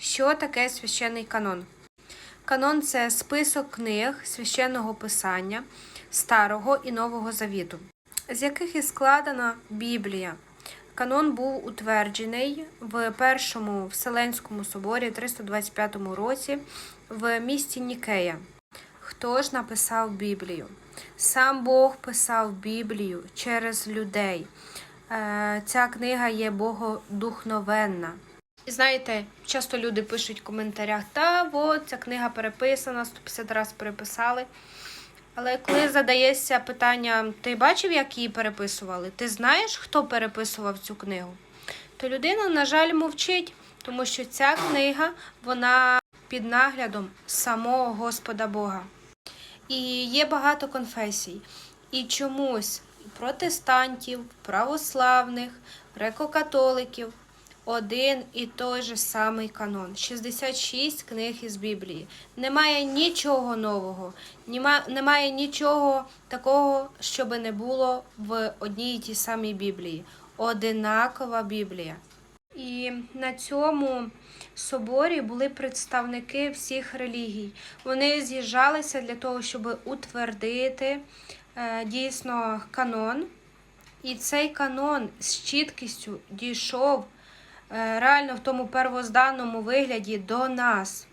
Що таке священний канон? Канон це список книг священного писання Старого і Нового Завіту, з яких і складена Біблія. Канон був утверджений в Першому Вселенському соборі 325 році в місті Нікея. Хто ж написав Біблію? Сам Бог писав Біблію через людей. Е, Ця книга є богодухновенна. Знаєте, часто люди пишуть в коментарях, та от ця книга переписана, 150 разів переписали. Але коли задається питання, ти бачив, як її переписували? Ти знаєш, хто переписував цю книгу? То людина, на жаль, мовчить, тому що ця книга вона під наглядом самого Господа Бога. І є багато конфесій. І чомусь протестантів, православних, греко-католиків один і той же самий канон. 66 книг із Біблії. Немає нічого нового, немає нічого такого, щоби не було в одній і тій самій Біблії. Одинакова Біблія. І на цьому соборі були представники всіх релігій. Вони з'їжджалися для того, щоб утвердити е, дійсно канон. І цей канон з чіткістю дійшов реально в тому первозданному вигляді до нас.